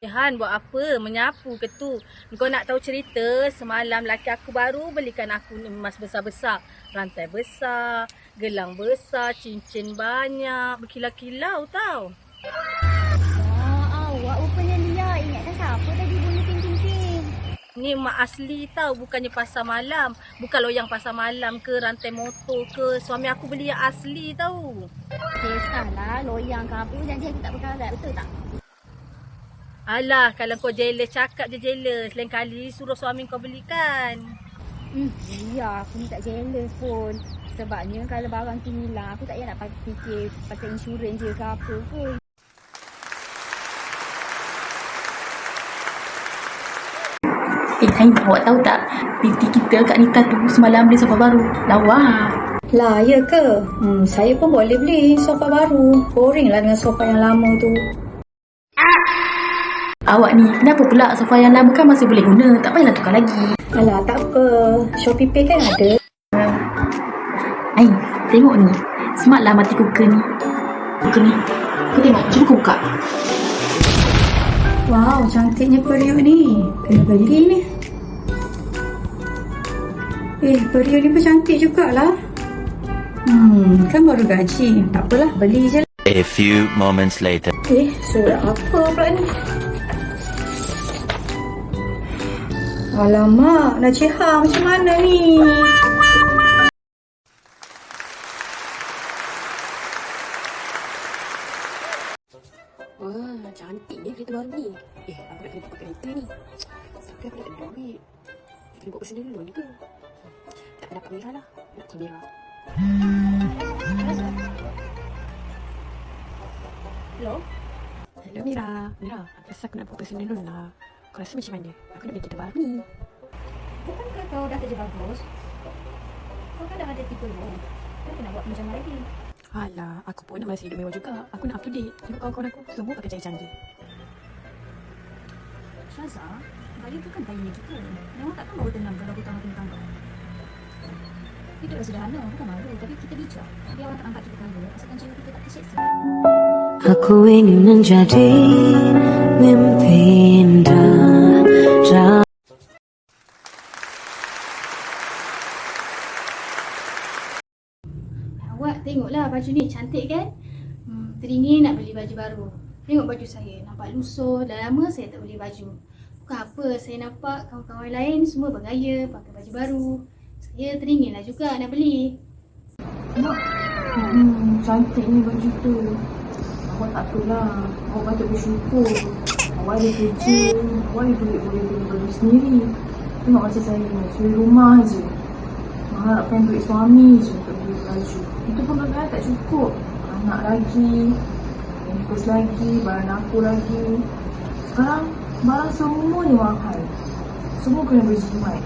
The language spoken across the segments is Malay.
Han buat apa? Menyapu ke tu? Kau nak tahu cerita? Semalam laki aku baru belikan aku emas besar-besar. Rantai besar, gelang besar, cincin banyak. Berkilau-kilau tau. Ah, awak rupanya Lia. Ingatkan siapa tadi bunyi ting-ting-ting? Ni emak asli tau. Bukannya pasar malam. Bukan loyang pasar malam ke, rantai motor ke. Suami aku beli yang asli tau. Kisahlah, loyang ke apa. Janji aku tak berkarat. Betul tak? Alah, kalau kau jealous, cakap je jealous. Lain kali suruh suami kau belikan. Hmm, Lia, aku ni tak jealous pun. Sebabnya kalau barang tu hilang, aku tak payah nak fikir pasal insurans je ke apa pun. Eh, Ain, awak tahu tak? PT kita kat Nita tu semalam beli sofa baru. Lawa. Lah, ya ke? Hmm, saya pun boleh beli sofa baru. Boring lah dengan sofa yang lama tu. Awak ni, kenapa pula sofa yang lama kan masih boleh guna? Tak payahlah tukar lagi. Alah, tak apa. Shopee Pay kan ada. Ain, tengok ni. Smart lah mati cooker ni. Cooker ni. Kau tengok, cuba kau buka. Wow, cantiknya periuk ni. Kena beli ni. Eh, periuk ni pun cantik jugalah. Hmm, kan baru gaji. Tak apalah, beli je lah. A few moments later. Eh, surat apa pula ni? Alamak, Najihah macam mana ni? Wah, cantiknya kereta baru ni. Eh, aku nak kena buka kereta ni. Tapi aku nak ada duit. Kena buat personal loan ke? Tak nak kamera lah. Nak kamera. Hello? Hello Mira. Mira, aku rasa aku nak buat personal loan lah. Kau rasa macam mana? Aku nak beli kereta baru ni. Bukankah kau dah kerja bagus? Kau kan dah ada tipe loan. Kau nak buat macam lagi? Alah, aku pun nak masih hidup mewah juga. Aku nak up to date. Tengok kawan-kawan aku. Semua pakai canggih-canggih. Syaza, Raya tu kan bayinya kita. Memang takkan bawa tenang kalau kita makin tangga. Hiduplah sederhana, bukan malu. Tapi kita bijak. Biar orang tak nampak kita kaya. Asalkan jiwa kita tak terseksa. Aku ingin menjadi mimpi indah Awak tengoklah baju ni cantik kan? Hmm, teringin nak beli baju baru. Tengok baju saya, nampak lusuh. Dah lama saya tak beli baju. Bukan apa, saya nampak kawan-kawan lain semua bergaya pakai baju baru. Saya teringinlah juga nak beli. Hmm, cantiknya baju tu. Awak tak apalah. Awak patut bersyukur. Awak ada kerja. Awak ada duit boleh beli baju sendiri. Tengok macam saya ni. Saya rumah je. Mengharapkan duit suami je untuk beli baju. Itu pun kadang-kadang tak cukup. Anak lagi. Infus lagi. Barang aku lagi. Sekarang barang semuanya mahal. Semua kena berjimat.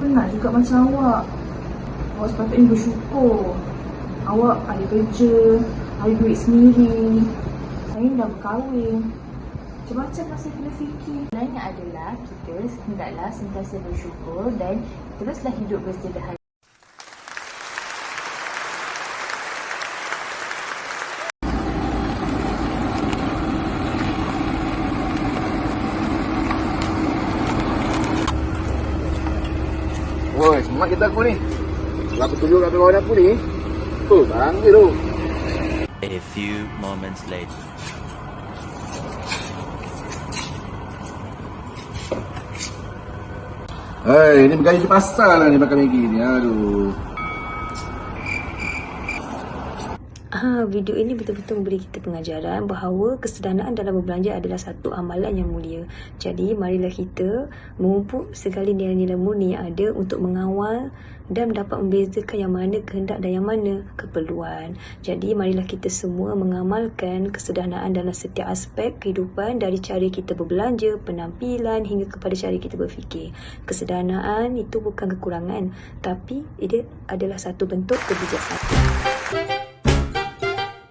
Penat juga macam awak. Awak sepatutnya bersyukur. Awak ada kerja, ada duit sendiri. Saya dah berkahwin. Macam-macam saya kena fikir. Sebenarnya adalah kita hendaklah sentiasa bersyukur dan teruslah hidup bersederhana. Woi, semangat kita aku ni. Kalau aku tunjuk kat kawan aku ni, tu bangga tu. A few moments later. Hei, ni bergaya je pasal lah ni makan Maggi ni. Aduh. Ah, video ini betul-betul memberi kita pengajaran bahawa kesederhanaan dalam berbelanja adalah satu amalan yang mulia. Jadi, marilah kita memupuk segala nilai-nilai murni yang ada untuk mengawal dan dapat membezakan yang mana kehendak dan yang mana keperluan. Jadi, marilah kita semua mengamalkan kesederhanaan dalam setiap aspek kehidupan dari cara kita berbelanja, penampilan hingga kepada cara kita berfikir. Kesederhanaan itu bukan kekurangan, tapi ia adalah satu bentuk kebijaksanaan.